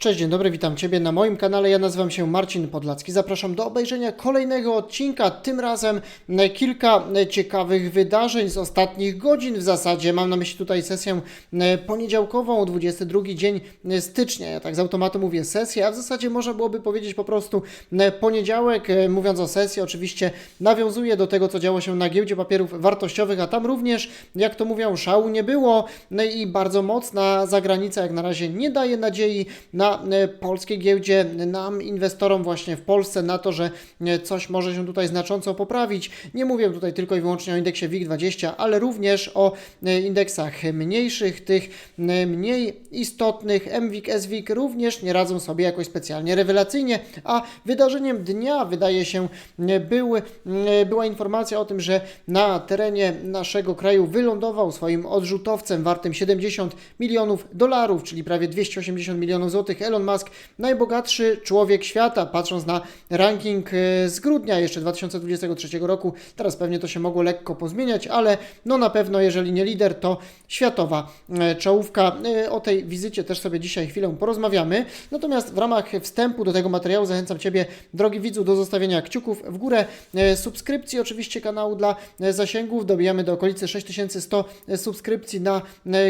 Cześć, dzień dobry, witam Ciebie na moim kanale. Ja nazywam się Marcin Podlacki. Zapraszam do obejrzenia kolejnego odcinka. Tym razem e, kilka e, ciekawych wydarzeń z ostatnich godzin w zasadzie. Mam na myśli tutaj sesję e, poniedziałkową, 22 dzień stycznia. Ja tak z automatu mówię sesja, a w zasadzie można byłoby powiedzieć po prostu poniedziałek. Mówiąc o sesji, oczywiście nawiązuje do tego, co działo się na giełdzie papierów wartościowych, a tam również, jak to mówią, szału nie było. I bardzo mocna zagranica jak na razie nie daje nadziei na e, polskiej giełdzie, nam inwestorom właśnie w Polsce, na to, że e, coś może się tutaj znacząco poprawić. Nie mówię tutaj tylko i wyłącznie o indeksie WIG20, ale również o e, indeksach mniejszych, tych mniej istotnych. MWIG, SWIG również nie radzą sobie jakoś specjalnie rewelacyjnie, a wydarzeniem dnia wydaje się był, była informacja o tym, że na terenie naszego kraju wylądował swoim odrzutowcem wartym 70 milionów dolarów, czyli prawie 280 milionów złotych Elon Musk, najbogatszy człowiek świata, patrząc na ranking e, z grudnia jeszcze 2023 roku. Teraz pewnie to się mogło lekko pozmieniać, ale no na pewno, jeżeli nie lider, to światowa e, czołówka. E, O tej wizycie też sobie dzisiaj chwilę porozmawiamy. Natomiast w ramach wstępu do tego materiału zachęcam Ciebie, drogi widzu, do zostawienia kciuków w górę, subskrypcji oczywiście kanału dla zasięgów. Dobijamy do okolicy 6100 subskrypcji na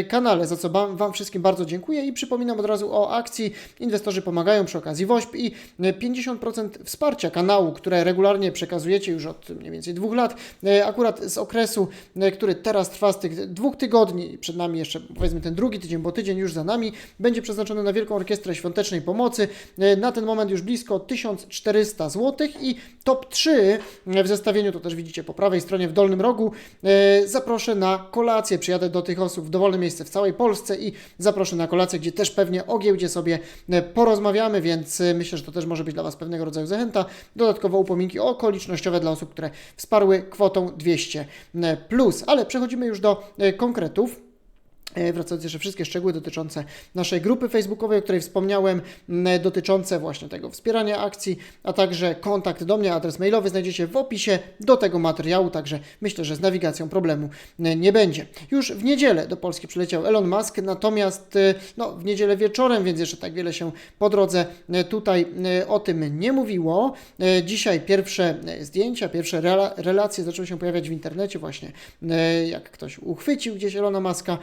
kanale, za co wam wszystkim bardzo dziękuję i przypominam od razu o akcji Inwestorzy Pomagają przy okazji WOŚP i e, 50% wsparcia kanału, które regularnie przekazujecie już od mniej więcej dwóch lat, e, akurat z okresu, e, który teraz trwa z tych dwóch tygodni, przed nami jeszcze powiedzmy ten drugi tydzień, bo tydzień już za nami, będzie przeznaczony na Wielką Orkiestrę Świątecznej Pomocy. E, Na ten moment już blisko 1400 zł i top 3 w zestawieniu, to też widzicie po prawej stronie w dolnym rogu, zaproszę na kolację. Przyjadę do tych osób w dowolne miejsce w całej Polsce i zaproszę na kolację, gdzie też pewnie o giełdzie sobie porozmawiamy, więc e, myślę, że to też może być dla Was pewnego rodzaju zachęta. Dodatkowo upominki okolicznościowe dla osób, które wsparły kwotą 200 e, plus. Ale przechodzimy już do e, konkretów. E, Wracając jeszcze wszystkie szczegóły dotyczące naszej grupy facebookowej, o której wspomniałem, dotyczące właśnie tego wspierania akcji, a także kontakt do mnie, adres mailowy znajdziecie w opisie do tego materiału, także myślę, że z nawigacją problemu e, nie będzie. Już w niedzielę do Polski przyleciał Elon Musk, natomiast e, no, w niedzielę wieczorem, więc jeszcze tak wiele się po drodze tutaj o tym nie mówiło. Dzisiaj pierwsze zdjęcia, pierwsze rela- relacje zaczęły się pojawiać w internecie właśnie, jak ktoś uchwycił gdzieś Elona Muska,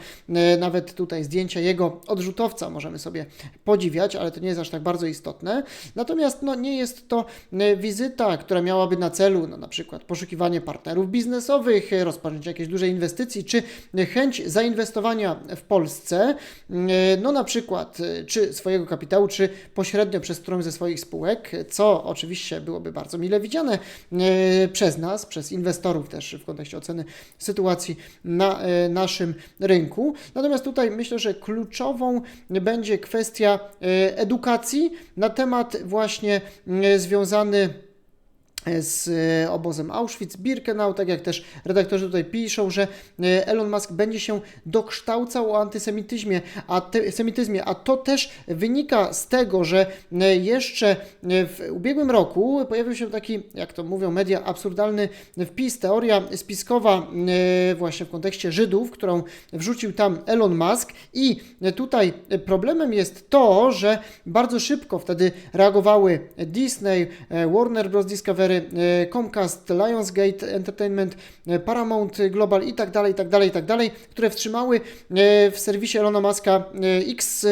nawet tutaj zdjęcia jego odrzutowca możemy sobie podziwiać, ale to nie jest aż tak bardzo istotne. Natomiast no, nie jest to e, wizyta, która miałaby na celu no, na przykład poszukiwanie partnerów biznesowych, e, rozpoczęcie jakiejś dużej inwestycji, czy e, chęć zainwestowania w Polsce, e, no na przykład e, czy swojego kapitału, czy pośrednio przez którąś ze swoich spółek, co oczywiście byłoby bardzo mile widziane e, przez nas, przez inwestorów też w kontekście oceny sytuacji na e, naszym rynku. Natomiast tutaj myślę, że kluczową będzie kwestia e, edukacji na temat właśnie e, związany z e, obozem Auschwitz-Birkenau, tak jak też redaktorzy tutaj piszą, że e, Elon Musk będzie się dokształcał o antysemityzmie, a te, semityzmie, a to też wynika z tego, że e, jeszcze w ubiegłym roku pojawił się taki, jak to mówią media, absurdalny wpis, teoria spiskowa właśnie w kontekście Żydów, którą wrzucił tam Elon Musk i tutaj problemem jest to, że bardzo szybko wtedy reagowały Disney, Warner Bros. Discovery, e, Comcast, Lionsgate Entertainment, e, Paramount Global i tak dalej, i tak dalej, i tak dalej, które wstrzymały e, w serwisie Elona Muska X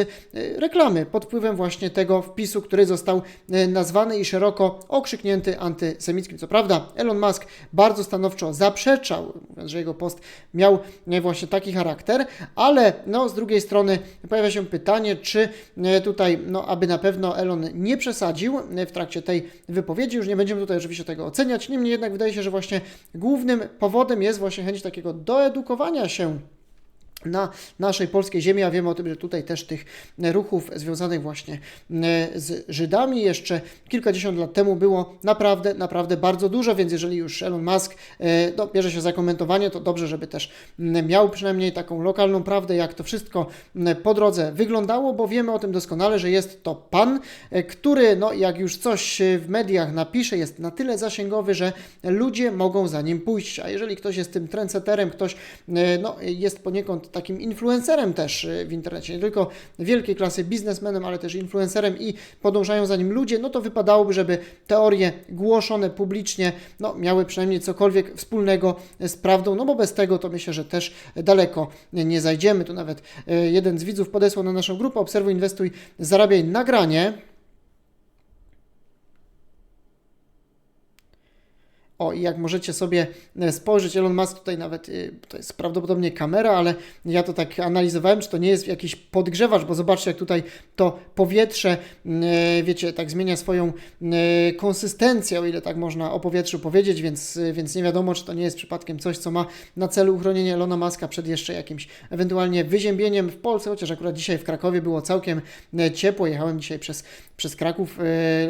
reklamy pod wpływem właśnie tego wpisu, który został nazwany i szeroko okrzyknięty antysemickim. Co prawda Elon Musk bardzo stanowczo zaprzeczał, mówiąc, że jego post miał właśnie taki charakter, ale no, z drugiej strony pojawia się pytanie, czy tutaj, no, aby na pewno Elon nie przesadził w trakcie tej wypowiedzi, już nie będziemy tutaj oczywiście tego oceniać, niemniej jednak wydaje się, że właśnie głównym powodem jest właśnie chęć takiego doedukowania się na naszej polskiej ziemi, a wiemy o tym, że tutaj też tych ruchów związanych właśnie e, z Żydami. Jeszcze kilkadziesiąt lat temu było naprawdę, naprawdę bardzo dużo, więc jeżeli już Elon Musk e, no, bierze się za komentowanie, to dobrze, żeby też miał przynajmniej taką lokalną prawdę, jak to wszystko po drodze wyglądało, bo wiemy o tym doskonale, że jest to pan, e, który, no, jak już coś w mediach napisze, jest na tyle zasięgowy, że ludzie mogą za nim pójść, a jeżeli ktoś jest tym trendseterem, ktoś no, jest poniekąd takim influencerem też y, w internecie, nie tylko wielkiej klasy biznesmenem, ale też influencerem i podążają za nim ludzie, no to wypadałoby, żeby teorie głoszone publicznie no, miały przynajmniej cokolwiek wspólnego z prawdą, no bo bez tego to myślę, że też daleko nie zajdziemy. Tu nawet y, jeden z widzów podesłał na naszą grupę Obserwuj, Inwestuj, Zarabiaj nagranie. O, i jak możecie sobie e, spojrzeć, Elon Musk tutaj nawet, y, to jest prawdopodobnie kamera, ale ja to tak analizowałem, czy to nie jest jakiś podgrzewacz, bo zobaczcie, jak tutaj to powietrze, e, wiecie, tak zmienia swoją e, konsystencję, o ile tak można o powietrzu powiedzieć, więc, więc nie wiadomo, czy to nie jest przypadkiem coś, co ma na celu uchronienie Elona Muska przed jeszcze jakimś ewentualnie wyziębieniem w Polsce, chociaż akurat dzisiaj w Krakowie było całkiem ciepło, jechałem dzisiaj przez, przez Kraków,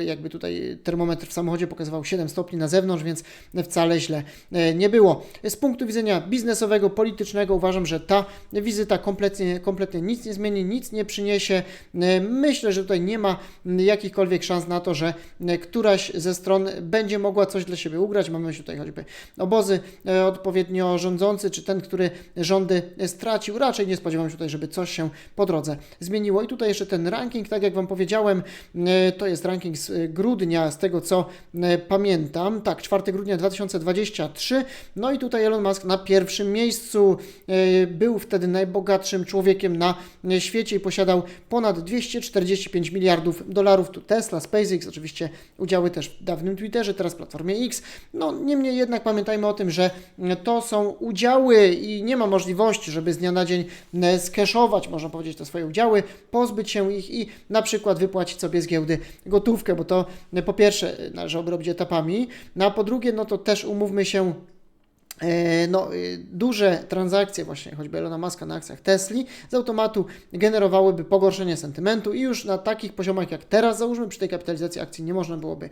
jakby tutaj termometr w samochodzie pokazywał 7 stopni na zewnątrz, więc wcale źle e, nie było. Z punktu widzenia biznesowego, politycznego uważam, że ta wizyta kompletnie, kompletnie nic nie zmieni, nic nie przyniesie. E, myślę, że tutaj nie ma jakichkolwiek szans na to, że e, któraś ze stron będzie mogła coś dla siebie ugrać. Mamy tutaj choćby obozy odpowiednio rządzący, czy ten, który rządy stracił. Raczej nie spodziewam się tutaj, żeby coś się po drodze zmieniło. I tutaj jeszcze ten ranking, tak jak Wam powiedziałem, to jest ranking z grudnia, z tego co pamiętam. Tak, 4 grudnia grudnia 2023. No i tutaj Elon Musk na pierwszym miejscu e, był wtedy najbogatszym człowiekiem na świecie i posiadał ponad 245 miliardów dolarów. Tu Tesla, SpaceX, oczywiście udziały też w dawnym Twitterze, teraz platformie X. No niemniej jednak pamiętajmy o tym, że to są udziały i nie ma możliwości, żeby z dnia na dzień e, skeszować, można powiedzieć, te swoje udziały, pozbyć się ich i na przykład wypłacić sobie z giełdy gotówkę, bo to e, po pierwsze należy robić etapami, no a po drugie no to też umówmy się, e, no, e, duże transakcje, właśnie choćby Elona Muska na akcjach Tesli, z automatu generowałyby pogorszenie sentymentu i już na takich poziomach jak teraz, załóżmy, przy tej kapitalizacji akcji nie można byłoby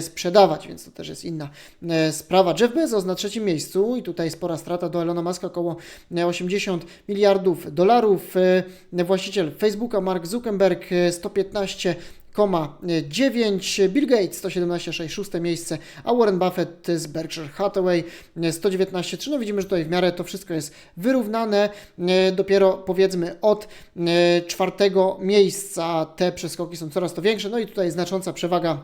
sprzedawać, więc to też jest inna e, sprawa. Jeff Bezos na trzecim miejscu i tutaj spora strata do Elona Muska, około 80 miliardów dolarów. Właściciel Facebooka Mark Zuckerberg 115 9, Bill Gates 117,6, szóste miejsce, a Warren Buffett z Berkshire Hathaway 119,3. No widzimy, że tutaj w miarę to wszystko jest wyrównane. Dopiero powiedzmy od e, czwartego miejsca te przeskoki są coraz to większe. No i tutaj znacząca przewaga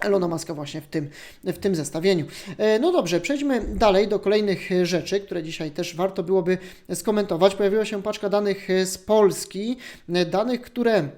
Elona Muska właśnie w tym, w tym zestawieniu. E, no dobrze, przejdźmy dalej do kolejnych rzeczy, które dzisiaj też warto byłoby skomentować. Pojawiła się paczka danych z Polski, danych, które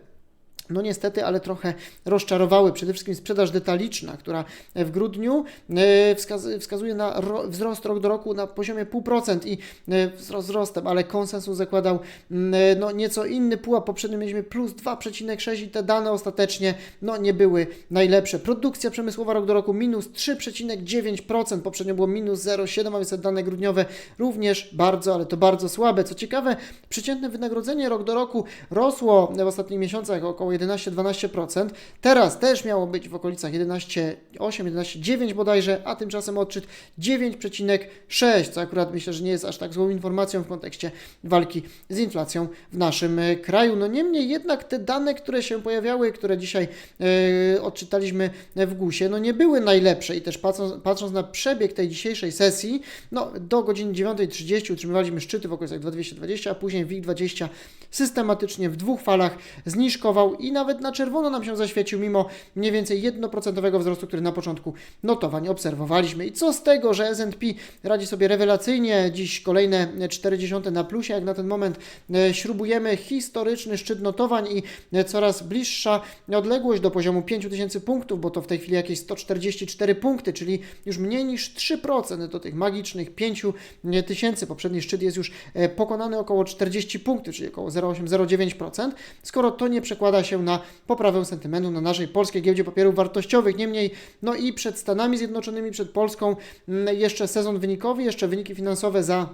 no niestety, ale trochę rozczarowały. Przede wszystkim sprzedaż detaliczna, która w grudniu e, wskazuje na wzrost rok do roku na poziomie 0,5% i e, wzrost wzrostem, ale konsensus zakładał mm, e, no, nieco inny pułap. Poprzednio mieliśmy plus 2,6 i te dane ostatecznie no, nie były najlepsze. Produkcja przemysłowa rok do roku minus 3,9%, poprzednio było minus 0,7%, a więc dane grudniowe również bardzo, ale to bardzo słabe. Co ciekawe, przeciętne wynagrodzenie rok do roku rosło w ostatnich miesiącach około 11-12%. Teraz też miało być w okolicach 11,8, 11,9 bodajże, a tymczasem odczyt 9,6, co akurat myślę, że nie jest aż tak złą informacją w kontekście walki z inflacją w naszym e, kraju. No niemniej jednak te dane, które się pojawiały, które dzisiaj yy, odczytaliśmy w GUS-ie, no nie były najlepsze i też patrząc, patrząc na przebieg tej dzisiejszej sesji, no do godziny 9.30 utrzymywaliśmy szczyty w okolicach 2220, a później WIG20 systematycznie w dwóch falach zniżkował nawet na czerwono nam się zaświecił, mimo mniej więcej 1% wzrostu, który na początku notowań obserwowaliśmy. I co z tego, że S&P radzi sobie rewelacyjnie, dziś kolejne 40 na plusie, jak na ten moment e, śrubujemy historyczny szczyt notowań i e, coraz bliższa odległość do poziomu 5000 punktów, bo to w tej chwili jakieś 144 punkty, czyli już mniej niż 3% do tych magicznych 5000. Poprzedni szczyt jest już e, pokonany około 40 punktów, czyli około 0,8-0,9%. Skoro to nie przekłada się się na poprawę sentymentu na naszej polskiej giełdzie papierów wartościowych. Niemniej, no i przed Stanami Zjednoczonymi, przed Polską mm, jeszcze sezon wynikowy, jeszcze wyniki finansowe za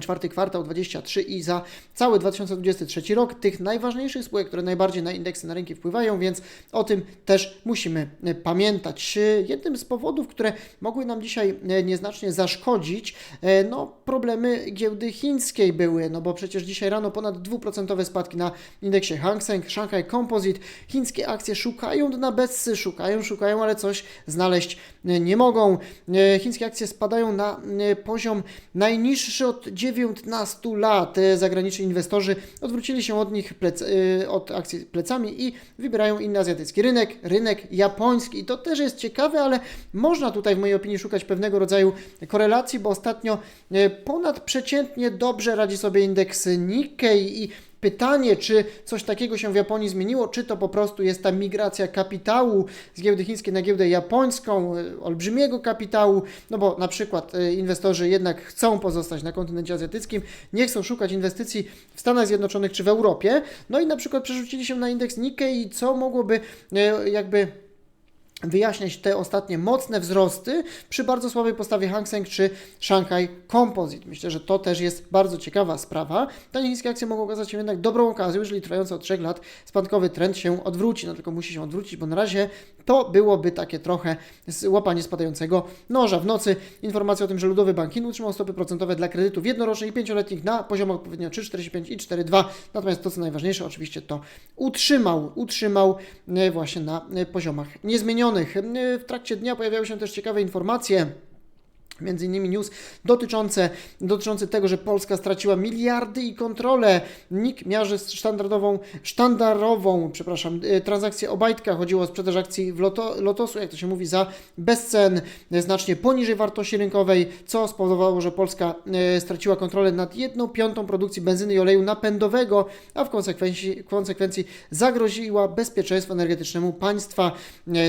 czwarty kwartał 23 i za cały 2023 rok tych najważniejszych spółek, które najbardziej na indeksy na rynki wpływają, więc o tym też musimy e, pamiętać. Jednym z powodów, które mogły nam dzisiaj e, nieznacznie zaszkodzić, e, no problemy giełdy chińskiej były, no bo przecież dzisiaj rano ponad dwuprocentowe spadki na indeksie Hang Seng, Shanghai Composite. Chińskie akcje szukają na betsy, szukają, szukają, ale coś znaleźć nie mogą. Chińskie akcje spadają na poziom najniższy od 19 lat e, zagraniczni inwestorzy odwrócili się od nich plec, e, od akcji plecami i wybierają inny azjatycki rynek, rynek japoński. I to też jest ciekawe, ale można tutaj w mojej opinii szukać pewnego rodzaju korelacji, bo ostatnio e, ponadprzeciętnie dobrze radzi sobie indeks Nikkei i Pytanie, czy coś takiego się w Japonii zmieniło, czy to po prostu jest ta migracja kapitału z giełdy chińskiej na giełdę japońską, y, olbrzymiego kapitału, no bo na przykład y, inwestorzy jednak chcą pozostać na kontynencie azjatyckim, nie chcą szukać inwestycji w Stanach Zjednoczonych czy w Europie, no i na przykład przerzucili się na indeks Nikkei, co mogłoby y, jakby wyjaśniać te ostatnie mocne wzrosty przy bardzo słabej postawie Hang Seng czy Shanghai Composite. Myślę, że to też jest bardzo ciekawa sprawa. Tanie chińskie akcje mogą okazać się jednak dobrą okazją, jeżeli trwający od 3 lat spadkowy trend się odwróci. No tylko musi się odwrócić, bo na razie to byłoby takie trochę łapanie spadającego noża. W nocy informacja o tym, że Ludowy Bank Chin utrzymał stopy procentowe dla kredytów jednorocznych i pięcioletnich na poziomach odpowiednio 3,45 i 4,2. Natomiast to, co najważniejsze, oczywiście to utrzymał, utrzymał e, właśnie na e, poziomach niezmienionych. W trakcie dnia pojawiały się też ciekawe informacje. Między innymi news dotyczące, dotyczący tego, że Polska straciła miliardy i kontrolę. NIK miarzy standardową, sztandarową, przepraszam, e, transakcję Obajtka. Chodziło o sprzedaż akcji w Loto, Lotosu, jak to się mówi, za bezcen, znacznie poniżej wartości rynkowej, co spowodowało, że Polska e, straciła kontrolę nad jedną piątą produkcji benzyny i oleju napędowego, a w konsekwencji, w konsekwencji zagroziła bezpieczeństwu energetycznemu państwa.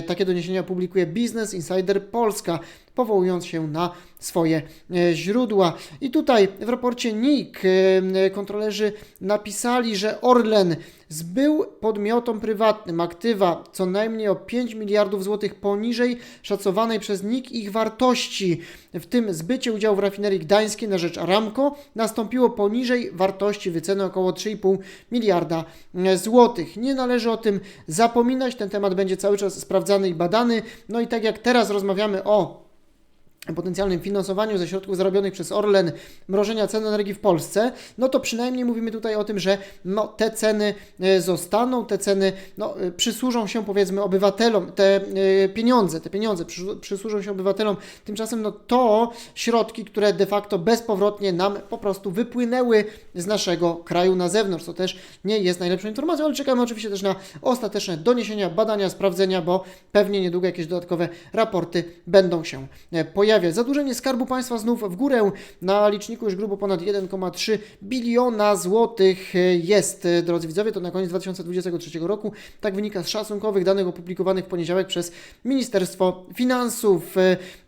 Takie doniesienia publikuje Business Insider Polska powołując się na swoje e, źródła. I tutaj w raporcie NIK e, kontrolerzy napisali, że Orlen zbył podmiotom prywatnym aktywa co najmniej o 5 miliardów złotych poniżej szacowanej przez NIK ich wartości. W tym zbycie udziału w rafinerii gdańskiej na rzecz Aramco nastąpiło poniżej wartości wyceny około 3,5 miliarda e, złotych. Nie należy o tym zapominać, ten temat będzie cały czas sprawdzany i badany. No i tak jak teraz rozmawiamy o potencjalnym finansowaniu ze środków zarobionych przez Orlen mrożenia cen energii w Polsce, no to przynajmniej mówimy tutaj o tym, że no, te ceny e, zostaną, te ceny no, e, przysłużą się powiedzmy obywatelom, te e, pieniądze, te pieniądze przysłużą się obywatelom, tymczasem no to środki, które de facto bezpowrotnie nam po prostu wypłynęły z naszego kraju na zewnątrz, to też nie jest najlepszą informacją, ale czekamy oczywiście też na ostateczne doniesienia, badania, sprawdzenia, bo pewnie niedługo jakieś dodatkowe raporty będą się pojawiać pojawiać. Zadłużenie Skarbu Państwa znów w górę. Na liczniku już grubo ponad 1,3 biliona złotych jest. Drodzy widzowie, to na koniec 2023 roku. Tak wynika z szacunkowych danych opublikowanych w poniedziałek przez Ministerstwo Finansów.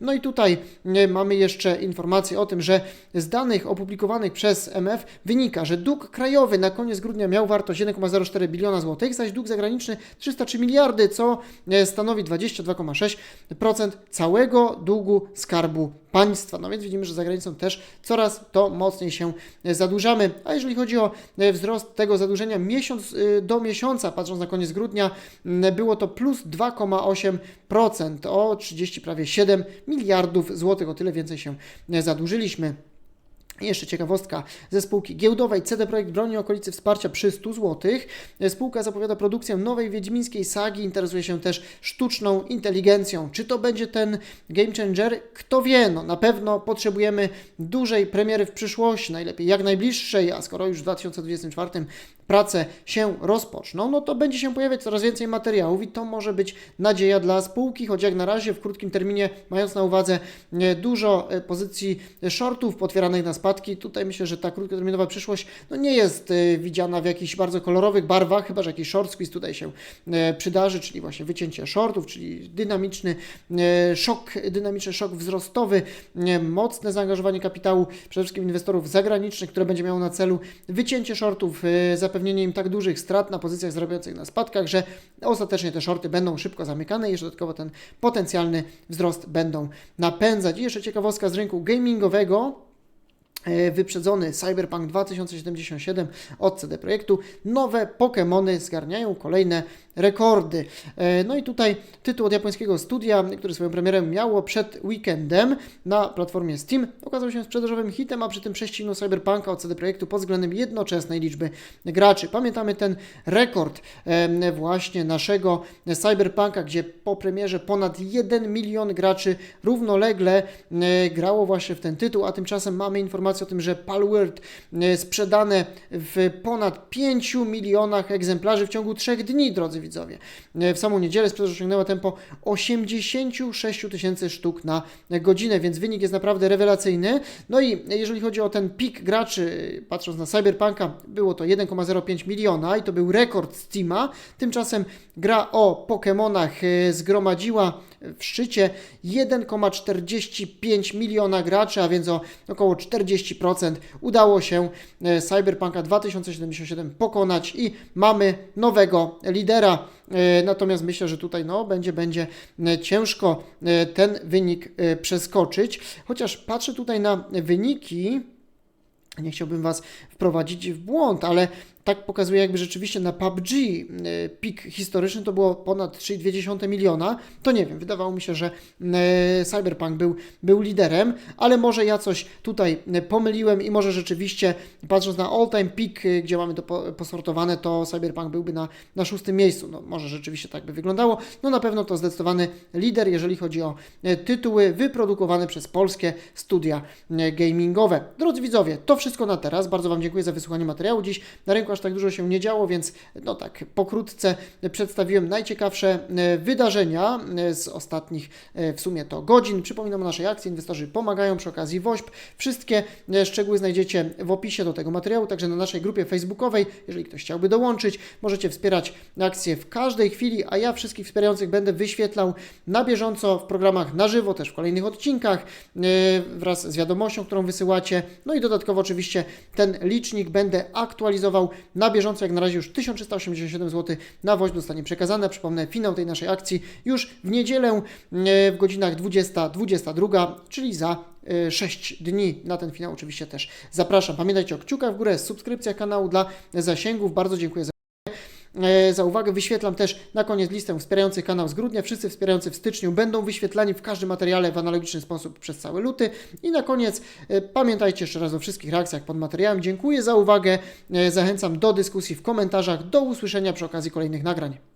No i tutaj e, mamy jeszcze informację o tym, że z danych opublikowanych przez MF wynika, że dług krajowy na koniec grudnia miał wartość 1,04 biliona złotych, zaś dług zagraniczny 303 miliardy, co e, stanowi 22,6% całego długu skarbu skarbu państwa. No więc widzimy, że za granicą też coraz to mocniej się zadłużamy. A jeżeli chodzi o e, wzrost tego zadłużenia miesiąc e, do miesiąca, patrząc na koniec grudnia, było to plus 2,8%, o 30 prawie 7 miliardów złotych, o tyle więcej się zadłużyliśmy. Jeszcze ciekawostka ze spółki giełdowej CD Projekt broni okolicy wsparcia przy 100 zł. Spółka zapowiada produkcję nowej wiedźmińskiej sagi, interesuje się też sztuczną inteligencją. Czy to będzie ten game changer? Kto wie, no na pewno potrzebujemy dużej premiery w przyszłości, najlepiej jak najbliższej, a skoro już w 2024 prace się rozpoczną, no to będzie się pojawiać coraz więcej materiałów i to może być nadzieja dla spółki, choć jak na razie w krótkim terminie, mając na uwadze e, dużo e, pozycji shortów potwieranych na spadki, tutaj myślę, że ta krótkoterminowa przyszłość no nie jest e, widziana w jakichś bardzo kolorowych barwach, chyba że jakiś short squeeze tutaj się przydarzy, czyli właśnie wycięcie shortów, czyli dynamiczny szok, dynamiczny szok wzrostowy, mocne zaangażowanie kapitału, przede wszystkim inwestorów zagranicznych, które będzie miało na celu wycięcie shortów, zapewnienie zapewnienie im tak dużych strat na pozycjach zarabiających na spadkach, że ostatecznie te shorty będą szybko zamykane i jeszcze dodatkowo ten potencjalny wzrost będą napędzać. I jeszcze ciekawostka z rynku gamingowego. E, wyprzedzony Cyberpunk 2077 od CD Projektu. Nowe Pokémony zgarniają kolejne rekordy. E, no i tutaj tytuł od japońskiego studia, który swoją premierę miało przed weekendem na platformie Steam, okazał się sprzedażowym hitem, a przy tym prześcignął Cyberpunka od CD Projektu pod względem jednoczesnej liczby graczy. Pamiętamy ten rekord właśnie naszego Cyberpunka, gdzie po premierze ponad 1 milion graczy równolegle e, grało właśnie w ten tytuł, a tymczasem mamy informację o tym, że Palworld e, sprzedane w ponad 5 milionach egzemplarzy w ciągu 3 dni, drodzy widzowie. E, W samą niedzielę sprzedaż osiągnęła tempo 86 tysięcy sztuk na godzinę, więc wynik jest naprawdę rewelacyjny. No i jeżeli chodzi o ten pik graczy, patrząc na Cyberpunka, było to 1,05 miliona i to był rekord Steama. Tymczasem gra o Pokémonach e, zgromadziła w szczycie 1,45 miliona graczy, a więc o około 40% udało się e, Cyberpunka 2077 pokonać i mamy nowego lidera. E, Natomiast myślę, że tutaj no, będzie, będzie e, ciężko ten wynik przeskoczyć. Chociaż patrzę tutaj na wyniki. Nie chciałbym Was wprowadzić w błąd, ale tak pokazuje jakby rzeczywiście na PUBG y, pik historyczny to było ponad 3,2 miliona. To nie wiem, wydawało mi się, że y, Cyberpunk był, był liderem, ale może ja coś tutaj y, pomyliłem i może rzeczywiście patrząc na all time peak, gdzie mamy to po- posortowane, to Cyberpunk byłby na, na szóstym miejscu. No może rzeczywiście tak by wyglądało. No na pewno to zdecydowany lider, jeżeli chodzi o tytuły wyprodukowane przez polskie studia gamingowe. Drodzy widzowie, to wszystko na teraz. Bardzo Wam dziękuję za wysłuchanie materiału. Dziś na rynku aż tak dużo się nie działo, więc no tak, pokrótce przedstawiłem najciekawsze e, wydarzenia e, z ostatnich e, w sumie to godzin. Przypominam o naszej akcji, inwestorzy pomagają przy okazji WOŚP. Wszystkie szczegóły znajdziecie w opisie do tego materiału, także na naszej grupie facebookowej. Jeżeli ktoś chciałby dołączyć, możecie wspierać akcję w każdej chwili, a ja wszystkich wspierających będę wyświetlał na bieżąco w programach na żywo, też w kolejnych odcinkach wraz z wiadomością, którą wysyłacie. No i dodatkowo oczywiście ten licznik będę aktualizował na bieżąco. Jak na razie już 1387 zł na woź zostanie przekazane. Przypomnę, finał tej naszej akcji już w niedzielę e, w godzinach 20-22, czyli za e, 6 dni. Na ten finał oczywiście też zapraszam. Pamiętajcie o kciukach w górę, subskrypcja kanału dla zasięgów. Bardzo dziękuję za E, za uwagę. Wyświetlam też na koniec listę wspierających kanał z grudnia. Wszyscy wspierający w styczniu będą wyświetlani w każdym materiale w analogiczny sposób przez cały luty. I na koniec e, pamiętajcie jeszcze raz o wszystkich reakcjach pod materiałem. Dziękuję za uwagę. E, Zachęcam do dyskusji w komentarzach. Do usłyszenia przy okazji kolejnych nagrań.